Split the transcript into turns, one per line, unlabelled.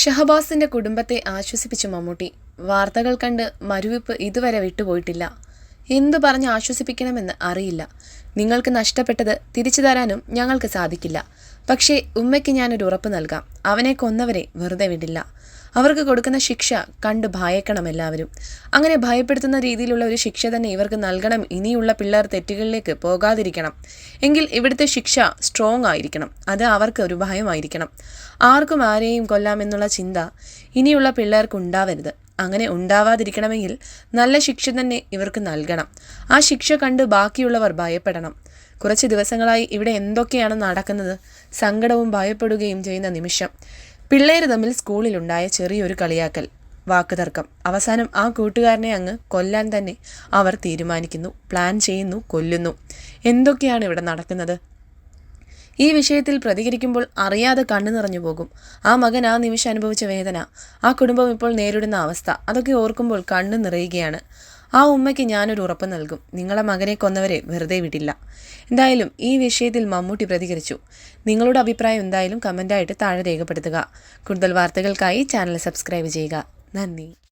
ഷഹബാസിന്റെ കുടുംബത്തെ ആശ്വസിപ്പിച്ചു മമ്മൂട്ടി. വാർത്തകൾ കണ്ട് മരുവിപ്പ് ഇതുവരെ വിട്ടുപോയിട്ടില്ല. എന്തു പറഞ്ഞ് ആശ്വസിപ്പിക്കണമെന്ന് അറിയില്ല. നിങ്ങൾക്ക് നഷ്ടപ്പെട്ടത് തിരിച്ചു തരാനും ഞങ്ങൾക്ക് സാധിക്കില്ല. പക്ഷേ ഉമ്മയ്ക്ക് ഞാനൊരു ഉറപ്പ് നൽകാം. അവനെ കൊന്നവരെ വെറുതെ വിടില്ല. അവർക്ക് കൊടുക്കുന്ന ശിക്ഷ കണ്ട് ഭയക്കണം എല്ലാവരും. അങ്ങനെ ഭയപ്പെടുത്തുന്ന രീതിയിലുള്ള ഒരു ശിക്ഷ തന്നെ ഇവർക്ക് നൽകണം. ഇനിയുള്ള പിള്ളേർ തെറ്റുകളിലേക്ക് പോകാതിരിക്കണം. എങ്കിൽ ഇവിടുത്തെ ശിക്ഷ സ്ട്രോങ് ആയിരിക്കണം. അത് അവർക്ക് ഒരു ഭയമായിരിക്കണം. ആർക്കും ആരെയും കൊല്ലാമെന്നുള്ള ചിന്ത ഇനിയുള്ള പിള്ളേർക്ക് ഉണ്ടാവരുത്. അങ്ങനെ ഉണ്ടാവാതിരിക്കണമെങ്കിൽ നല്ല ശിക്ഷ തന്നെ ഇവർക്ക് നൽകണം. ആ ശിക്ഷ കണ്ട് ബാക്കിയുള്ളവർ ഭയപ്പെടണം. കുറച്ച് ദിവസങ്ങളായി ഇവിടെ എന്തൊക്കെയാണ് നടക്കുന്നത്? സങ്കടവും ഭയപ്പെടുകയും ചെയ്യുന്ന നിമിഷം. പിള്ളേർ തമ്മിൽ സ്കൂളിലുണ്ടായ ചെറിയൊരു കളിയാക്കൽ. വാക്കുതർക്കം. അവസാനം ആ കൂട്ടുകാരനെ അങ്ങ് കൊല്ലാൻ തന്നെ അവർ തീരുമാനിക്കുന്നു. പ്ലാൻ ചെയ്യുന്നു കൊല്ലുന്നു. എന്തൊക്കെയാണ് ഇവിടെ നടക്കുന്നത്? ഈ വിഷയത്തിൽ പ്രതികരിക്കുമ്പോൾ അറിയാതെ കണ്ണു നിറഞ്ഞു പോകും. ആ മകൻ ആ നിമിഷം അനുഭവിച്ച വേദന. ആ കുടുംബം ഇപ്പോൾ നേരിടുന്ന അവസ്ഥ. അതൊക്കെ ഓർക്കുമ്പോൾ കണ്ണു നിറയുകയാണ്. ആ ഉമ്മയ്ക്ക് ഞാനൊരു ഉറപ്പ് നൽകും. നിങ്ങളെ മകനെ കൊന്നവരെ വെറുതെ വിടില്ല. എന്തായാലും ഈ വിഷയത്തിൽ മമ്മൂട്ടി പ്രതികരിച്ചു. നിങ്ങളുടെ അഭിപ്രായം എന്തായാലും കമന്റായിട്ട് താഴെ രേഖപ്പെടുത്തുക. കൂടുതൽ വാർത്തകൾക്കായി ചാനൽ സബ്സ്ക്രൈബ് ചെയ്യുക. നന്ദി.